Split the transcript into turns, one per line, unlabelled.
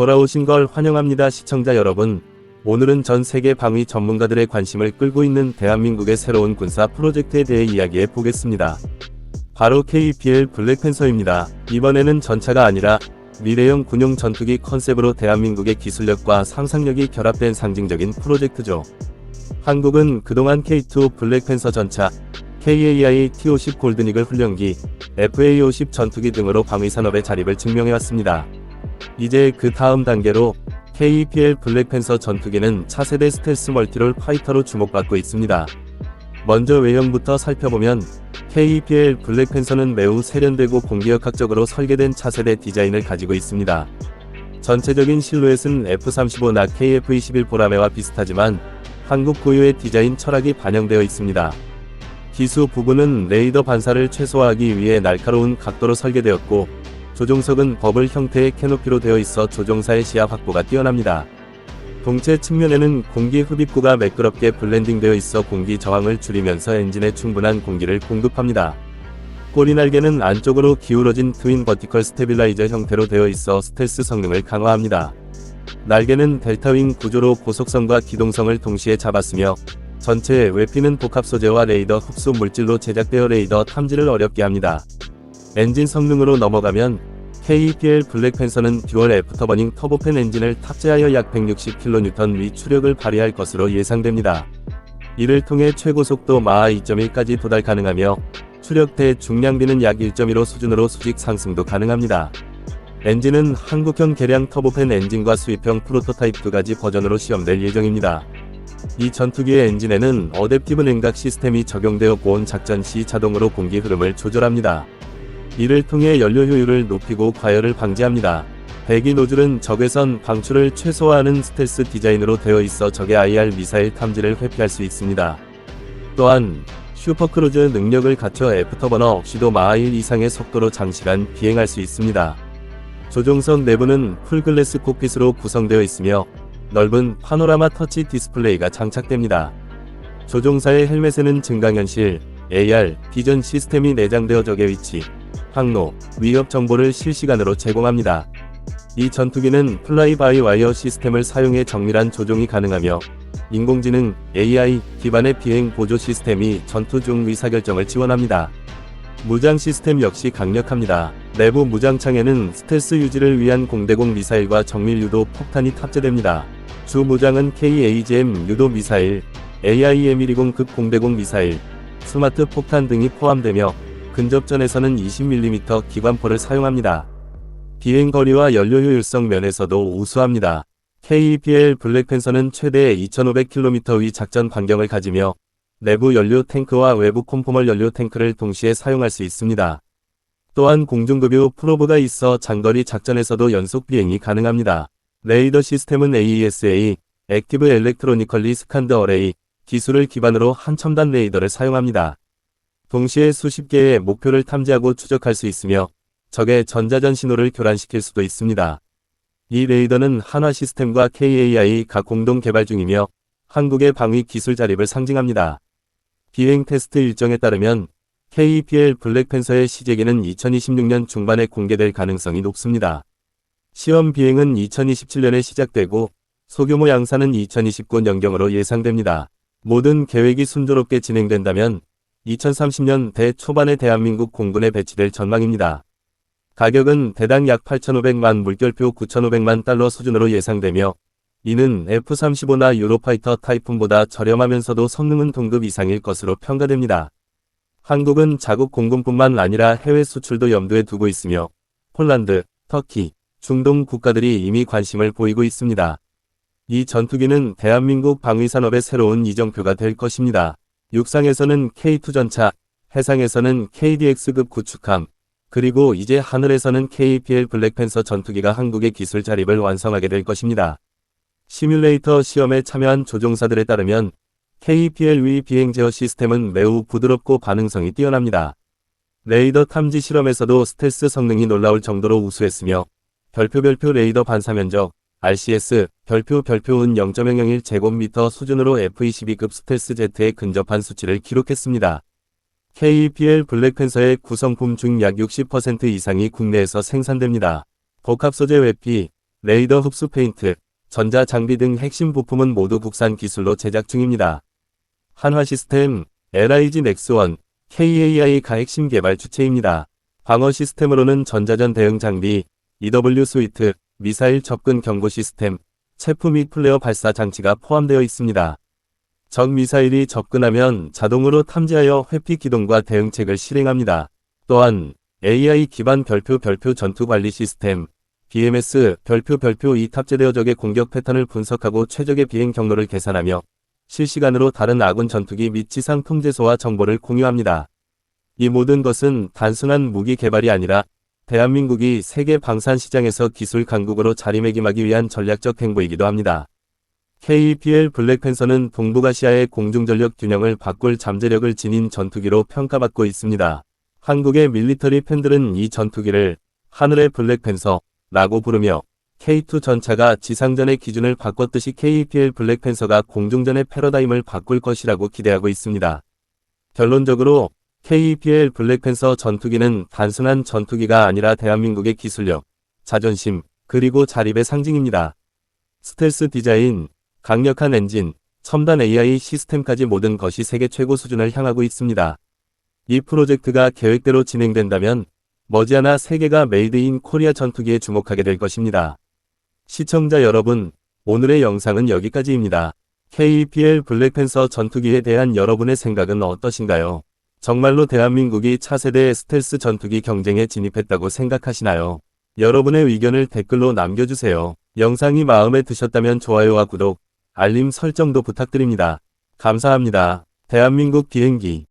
돌아오신 걸 환영합니다 시청자 여러분. 오늘은 전 세계 방위 전문가들의 관심을 끌고 있는 대한민국의 새로운 군사 프로젝트에 대해 이야기해 보겠습니다. 바로 KPL 블랙팬서입니다. 이번에는 전차가 아니라 미래형 군용 전투기 컨셉으로 대한민국의 기술력과 상상력이 결합된 상징적인 프로젝트죠. 한국은 그동안 K2 블랙팬서 전차, KAI T-50 골든이글 훈련기, FA-50 전투기 등으로 방위산업의 자립을 증명해왔습니다. 이제 그 다음 단계로 KPL 블랙팬서 전투기는 차세대 스텔스 멀티롤 파이터로 주목받고 있습니다. 먼저 외형부터 살펴보면 KPL 블랙팬서는 매우 세련되고 공기역학적으로 설계된 차세대 디자인을 가지고 있습니다. 전체적인 실루엣은 F-35나 KF-21 보라매와 비슷하지만 한국 고유의 디자인 철학이 반영되어 있습니다. 기수 부분은 레이더 반사를 최소화하기 위해 날카로운 각도로 설계되었고 조종석은 버블 형태의 캐노피로 되어 있어 조종사의 시야 확보가 뛰어납니다. 동체 측면에는 공기 흡입구가 매끄럽게 블렌딩되어 있어 공기 저항을 줄이면서 엔진에 충분한 공기를 공급합니다. 꼬리 날개는 안쪽으로 기울어진 트윈 버티컬 스테빌라이저 형태로 되어 있어 스텔스 성능을 강화합니다. 날개는 델타윙 구조로 고속성과 기동성을 동시에 잡았으며 전체 외피는 복합 소재와 레이더 흡수 물질로 제작되어 레이더 탐지를 어렵게 합니다. 엔진 성능으로 넘어가면 KPL 블랙팬서는 듀얼 애프터버닝 터보팬 엔진을 탑재하여 약 160kN 위 추력을 발휘할 것으로 예상됩니다. 이를 통해 최고 속도 마하 2.1까지 도달 가능하며 추력대 중량비는 약 1.15 수준으로 수직 상승도 가능합니다. 엔진은 한국형 개량 터보팬 엔진과 수입형 프로토타입 두 가지 버전으로 시험될 예정입니다. 이 전투기의 엔진에는 어댑티브 냉각 시스템이 적용되어 고온 작전 시 자동으로 공기 흐름을 조절합니다. 이를 통해 연료 효율을 높이고 과열을 방지합니다. 배기 노즐은 적외선 방출을 최소화하는 스텔스 디자인으로 되어 있어 적의 IR 미사일 탐지를 회피할 수 있습니다. 또한 슈퍼크루즈 능력을 갖춰 애프터버너 없이도 마하 1 이상의 속도로 장시간 비행할 수 있습니다. 조종석 내부는 풀글래스 콕핏으로 구성되어 있으며 넓은 파노라마 터치 디스플레이가 장착됩니다. 조종사의 헬멧에는 증강현실, AR, 비전 시스템이 내장되어 적의 위치, 항로, 위협 정보를 실시간으로 제공합니다. 이 전투기는 플라이 바이 와이어 시스템을 사용해 정밀한 조종이 가능하며 인공지능 AI 기반의 비행 보조 시스템이 전투 중 의사결정을 지원합니다. 무장 시스템 역시 강력합니다. 내부 무장창에는 스텔스 유지를 위한 공대공 미사일과 정밀 유도 폭탄이 탑재됩니다. 주 무장은 KAGM 유도 미사일, AIM-120 급 공대공 미사일, 스마트 폭탄 등이 포함되며 근접전에서는 20mm 기관포를 사용합니다. 비행거리와 연료 효율성 면에서도 우수합니다. KPL 블랙팬서는 최대 2500km 위 작전 반경을 가지며 내부 연료 탱크와 외부 콤포멀 연료 탱크를 동시에 사용할 수 있습니다. 또한 공중급유 프로브가 있어 장거리 작전에서도 연속 비행이 가능합니다. 레이더 시스템은 AESA, 액티브 엘렉트로니컬리 스칸드 어레이 기술을 기반으로 한 첨단 레이더를 사용합니다. 동시에 수십 개의 목표를 탐지하고 추적할 수 있으며 적의 전자전 신호를 교란시킬 수도 있습니다. 이 레이더는 한화 시스템과 KAI가 공동 개발 중이며 한국의 방위 기술 자립을 상징합니다. 비행 테스트 일정에 따르면 KPL 블랙팬서의 시제기는 2026년 중반에 공개될 가능성이 높습니다. 시험 비행은 2027년에 시작되고 소규모 양산은 2029년경으로 예상됩니다. 모든 계획이 순조롭게 진행된다면 2030년 대 초반에 대한민국 공군에 배치될 전망입니다. 가격은 대당 약 8,500만 물결표 9,500만 달러 수준으로 예상되며 이는 F-35나 유로파이터 타이푼보다 저렴하면서도 성능은 동급 이상일 것으로 평가됩니다. 한국은 자국 공군뿐만 아니라 해외 수출도 염두에 두고 있으며 폴란드, 터키, 중동 국가들이 이미 관심을 보이고 있습니다. 이 전투기는 대한민국 방위산업의 새로운 이정표가 될 것입니다. 육상에서는 K2 전차, 해상에서는 KDX급 구축함, 그리고 이제 하늘에서는 KPL 블랙팬서 전투기가 한국의 기술 자립을 완성하게 될 것입니다. 시뮬레이터 시험에 참여한 조종사들에 따르면 KPL 위 비행 제어 시스템은 매우 부드럽고 반응성이 뛰어납니다. 레이더 탐지 실험에서도 스텔스 성능이 놀라울 정도로 우수했으며 별표 별표 레이더 반사 면적 RCS 별표 별표은 0.001 제곱미터 수준으로 F-22급 스텔스 제트에 근접한 수치를 기록했습니다. KPL 블랙팬서의 구성품 중 약 60% 이상이 국내에서 생산됩니다. 복합 소재 외피, 레이더 흡수 페인트, 전자 장비 등 핵심 부품은 모두 국산 기술로 제작 중입니다. 한화 시스템, LIG 넥스원, KAI가 핵심 개발 주체입니다. 방어 시스템으로는 전자전 대응 장비, EW 스위트, 미사일 접근 경고 시스템, 체프 및 플레어 발사 장치가 포함되어 있습니다. 적 미사일이 접근하면 자동으로 탐지하여 회피 기동과 대응책을 실행합니다. 또한 AI 기반 별표 별표 전투 관리 시스템, BMS 별표 별표 이 탑재되어 적의 공격 패턴을 분석하고 최적의 비행 경로를 계산하며 실시간으로 다른 아군 전투기 및 지상 통제소와 정보를 공유합니다. 이 모든 것은 단순한 무기 개발이 아니라 대한민국이 세계 방산 시장에서 기술 강국으로 자리매김하기 위한 전략적 행보이기도 합니다. KEPL 블랙팬서는 동북아시아의 공중전력 균형을 바꿀 잠재력을 지닌 전투기로 평가받고 있습니다. 한국의 밀리터리 팬들은 이 전투기를 하늘의 블랙팬서 라고 부르며 K2 전차가 지상전의 기준을 바꿨듯이 KEPL 블랙팬서가 공중전의 패러다임을 바꿀 것이라고 기대하고 있습니다. 결론적으로 KEPL 블랙팬서 전투기는 단순한 전투기가 아니라 대한민국의 기술력, 자존심, 그리고 자립의 상징입니다. 스텔스 디자인, 강력한 엔진, 첨단 AI 시스템까지 모든 것이 세계 최고 수준을 향하고 있습니다. 이 프로젝트가 계획대로 진행된다면 머지않아 세계가 메이드 인 코리아 전투기에 주목하게 될 것입니다. 시청자 여러분, 오늘의 영상은 여기까지입니다. KEPL 블랙팬서 전투기에 대한 여러분의 생각은 어떠신가요? 정말로 대한민국이 차세대 스텔스 전투기 경쟁에 진입했다고 생각하시나요? 여러분의 의견을 댓글로 남겨주세요. 영상이 마음에 드셨다면 좋아요와 구독, 알림 설정도 부탁드립니다. 감사합니다. 대한민국 비행기